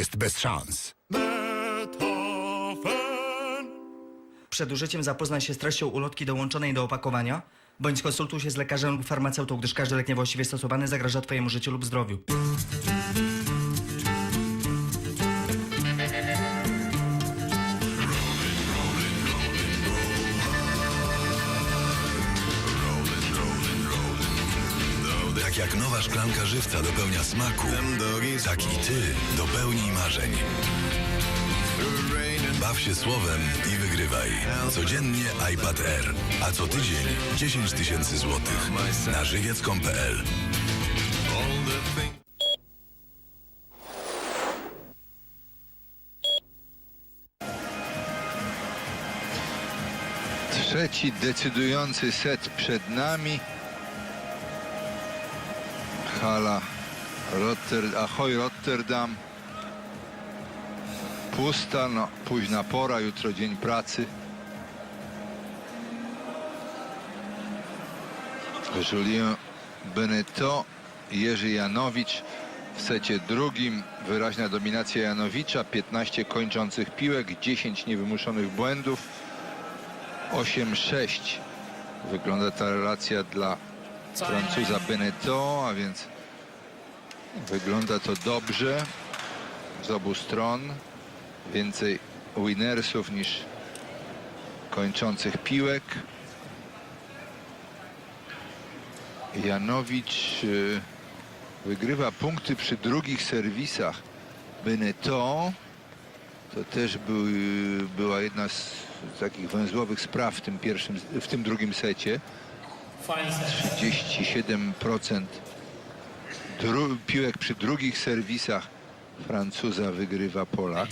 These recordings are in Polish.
jest bez szans. Przed użyciem zapoznaj się z treścią ulotki dołączonej do opakowania, bądź skonsultuj się z lekarzem lub farmaceutą, gdyż każdy lek niewłaściwie stosowany zagraża Twojemu życiu lub zdrowiu. Szklanka żywca dopełnia smaku, tak i ty dopełnij marzeń. Baw się słowem i wygrywaj. Codziennie iPad Air, a co tydzień 10 tysięcy złotych na żywiec.pl. Trzeci decydujący set przed nami. Hala Rotter, Ahoy Rotterdam. Pusta, no późna pora, jutro dzień pracy. Julien Beneteau, Jerzy Janowicz w secie drugim. Wyraźna dominacja Janowicza, 15 kończących piłek, 10 niewymuszonych błędów. 8-6 wygląda ta relacja dla Francuza Beneteau, a więc wygląda to dobrze z obu stron. Więcej winnersów niż kończących piłek. Janowicz y, wygrywa punkty przy drugich serwisach. Beneteau to też był, była jedna z takich węzłowych spraw w tym pierwszym, w tym drugim secie. 37% dru, piłek przy drugich serwisach Francuza wygrywa Polak.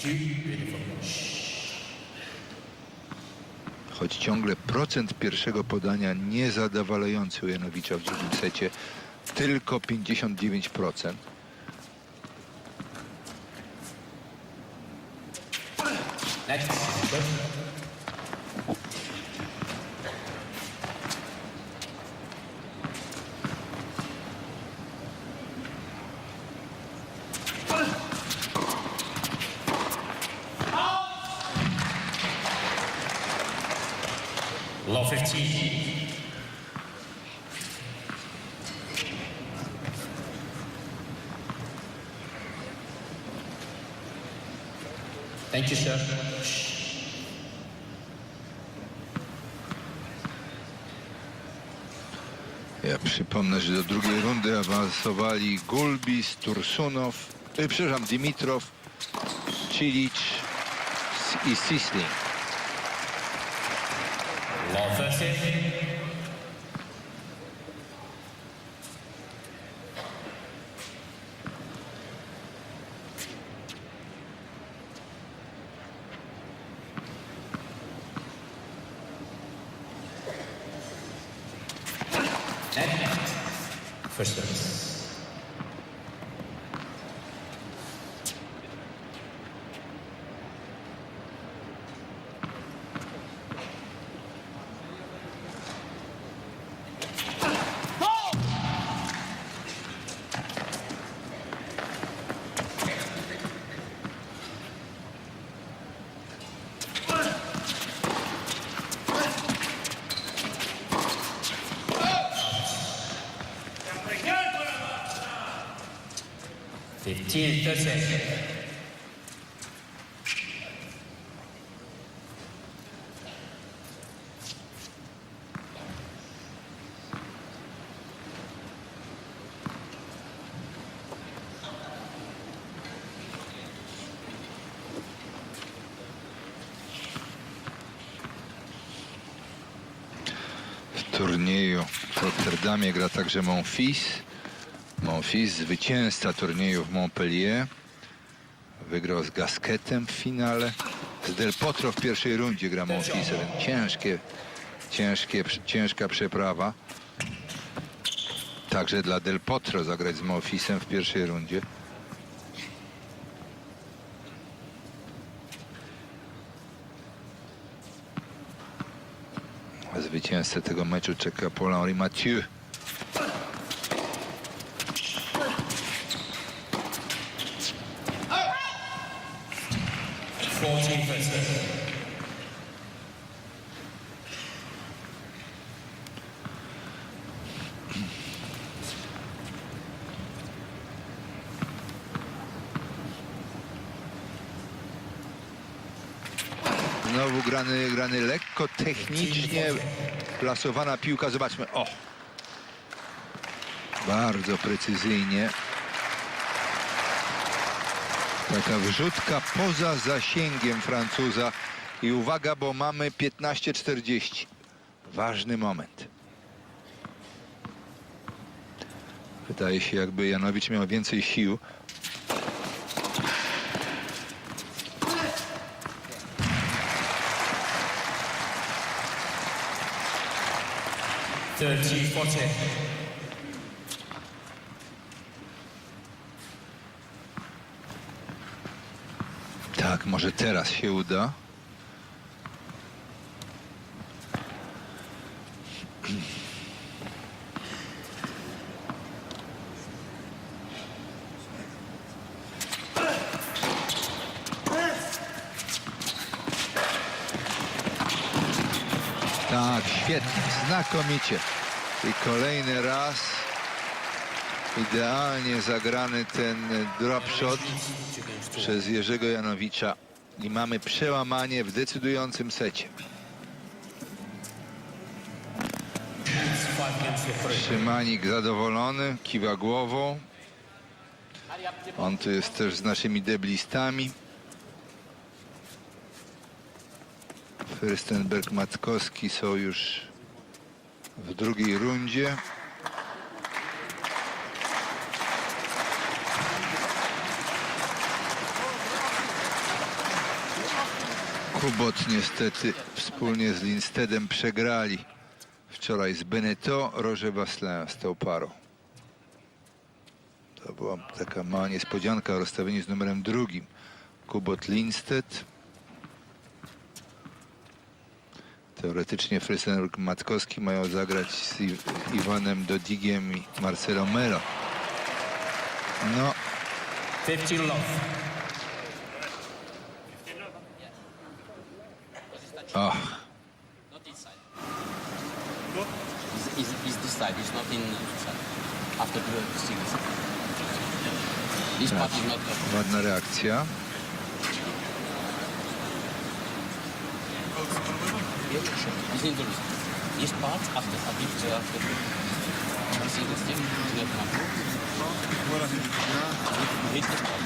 Choć ciągle procent pierwszego podania niezadowalający u Janowicza w drugim secie. Tylko 59%. Low 15. Thank you, sir. Ja przypomnę, że do drugiej rundy awansowali Gulbis, Tursunow, y, przepraszam, Dimitrow, Cilic i Sisling. Low first place. W turnieju w Rotterdamie gra także Monfils. Monfils, zwycięzca turnieju w Montpellier. Wygrał z Gasketem w finale. Z Del Potro w pierwszej rundzie gra Monfils. Ciężkie, ciężkie, ciężka przeprawa. Także dla Del Potro zagrać z Monfilsem w pierwszej rundzie. Zwycięzcę tego meczu czeka Paul-Henri Mathieu. Znowu grany, grany lekko, technicznie plasowana piłka. Zobaczmy. O! Bardzo precyzyjnie. Taka wrzutka poza zasięgiem Francuza. I uwaga, bo mamy 15-40. Ważny moment. Wydaje się, jakby Janowicz miał więcej sił. Thirty, forty. Tak, może teraz się uda. Tak, świetnie, znakomicie. I kolejny raz idealnie zagrany ten drop shot przez Jerzego Janowicza i mamy przełamanie w decydującym secie. Szymanik zadowolony, kiwa głową. On tu jest też z naszymi deblistami. Fürstenberg, Matkowski są już w drugiej rundzie. Kubot niestety wspólnie z Lindstedem przegrali wczoraj z Beneteau, Roger Vasselin z tą parą. To była taka mała niespodzianka o rozstawieniu z numerem drugim. Kubot Lindstedt. Teoretycznie Frysenberg Matkowski mają zagrać z Iwanem Dodigiem i Marcelo Melo. No, 15 love. Och, Is, is, is this side? It's not in after the series. This part is not ładna reakcja. It's in the This part after after after not this part.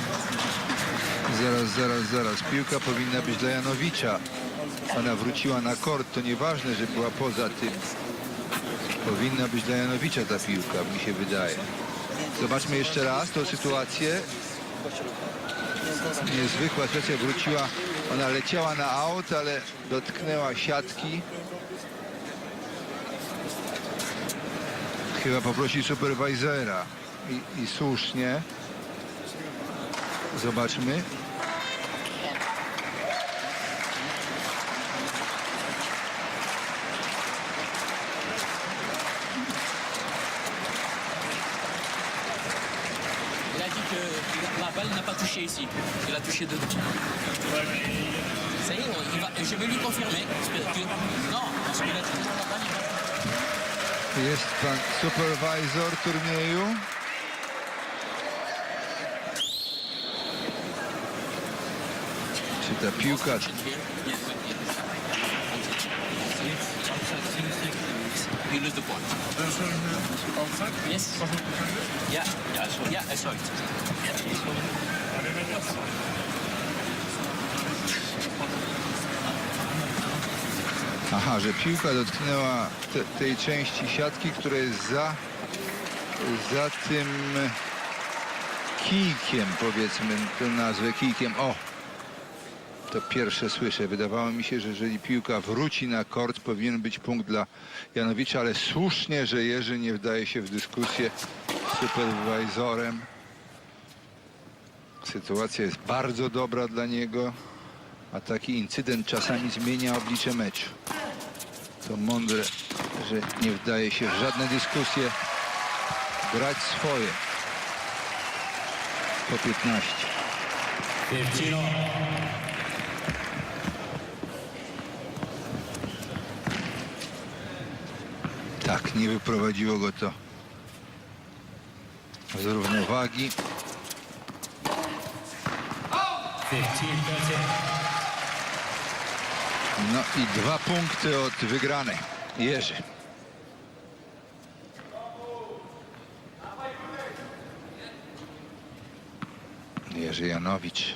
Zaraz, zaraz, zaraz. Piłka powinna być dla Janowicza. Ona wróciła na kort. To nieważne, że była poza tym. Powinna być dla Janowicza ta piłka, mi się wydaje. Zobaczmy jeszcze raz tą sytuację. Niezwykła sytuacja. Wróciła. Ona leciała na aut, ale dotknęła siatki. Chyba poprosi superwajzera. I, I słusznie. Zobaczmy. Balle n'a pas touché ici. Il a touché dedans. Ça y est, il va, je vais lui confirmer. Parce que- que- non, parce qu'il a que la balle, il va- Jest pan supervisor turnieju. Czy ta piłka... You lose the point. Yes. Yeah, yeah, yeah, I saw it. Aha, że piłka dotknęła te, tej części siatki, która jest za, za tym kijkiem, powiedzmy, tę nazwę kijkiem. O! To pierwsze słyszę. Wydawało mi się, że jeżeli piłka wróci na kort, powinien być punkt dla Janowicza, ale słusznie, że Jerzy nie wdaje się w dyskusję z superwajzorem. Sytuacja jest bardzo dobra dla niego, a taki incydent czasami zmienia oblicze meczu. To mądre, że nie wdaje się w żadne dyskusje. Grać swoje. Po 15. Tak, nie wyprowadziło go to z równowagi. No i dwa punkty od wygranej. Jerzy. Jerzy Janowicz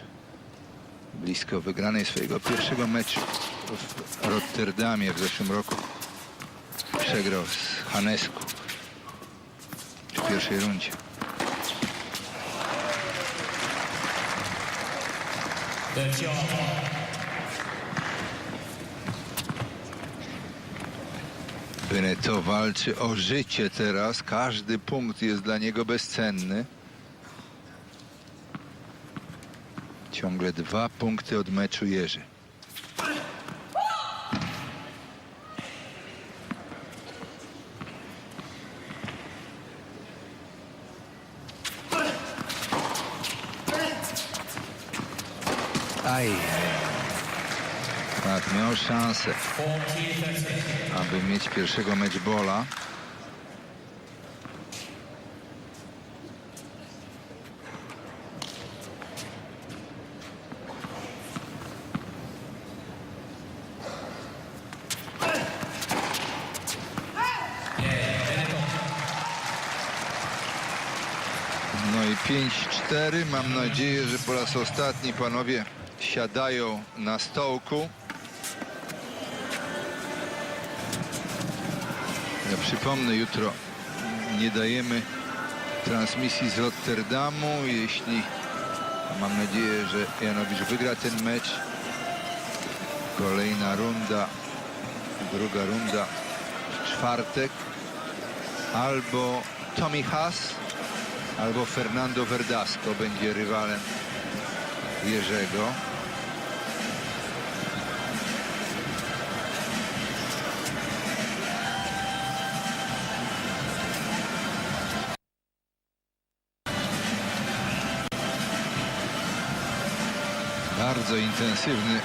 blisko wygranej swojego pierwszego meczu w Rotterdamie w zeszłym roku. Przegrał z Hanesku w pierwszej rundzie. Beneto walczy o życie teraz. Każdy punkt jest dla niego bezcenny. Ciągle dwa punkty od meczu Jerzy. Aj. Tak, szansę 14 13. aby mieć pierwszego meczbola. No i 5-4. Mam nadzieję, że po raz ostatni panowie siadają na stołku. Ja przypomnę, jutro nie dajemy transmisji z Rotterdamu. Jeśli, mam nadzieję, że Janowicz wygra ten mecz, kolejna runda, druga runda w czwartek, albo Tommy Haas, albo Fernando Verdasco będzie rywalem Jerzego. Bardzo intensywny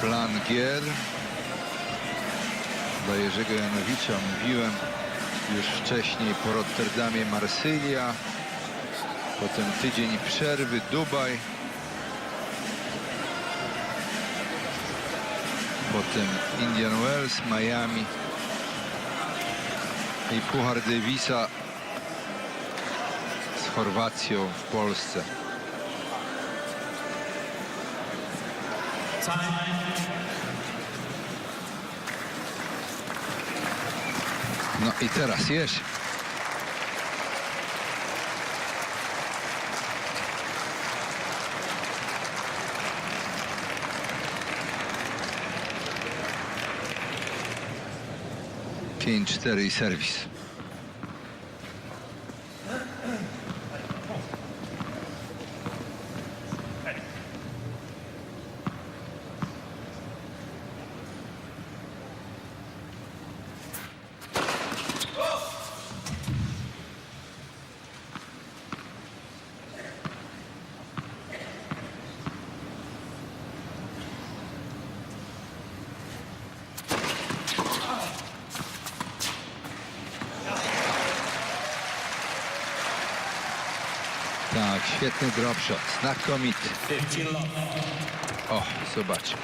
plan gier dla Jerzego Janowicza. Mówiłem już wcześniej po Rotterdamie Marsylia, potem tydzień przerwy Dubaj, potem Indian Wells, Miami i Puchar Davisa z Chorwacją w Polsce. No i teraz Jerzy. Pięć, cztery i serwis. Tak, świetny drop shot, znakomity. 15 love. O, zobacz.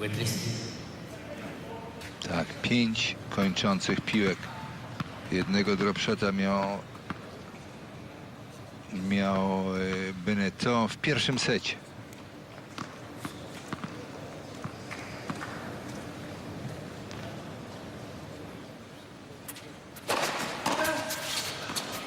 Witness. Tak, pięć kończących piłek. Jednego dropshota miał miał e, Beneteau w pierwszym secie.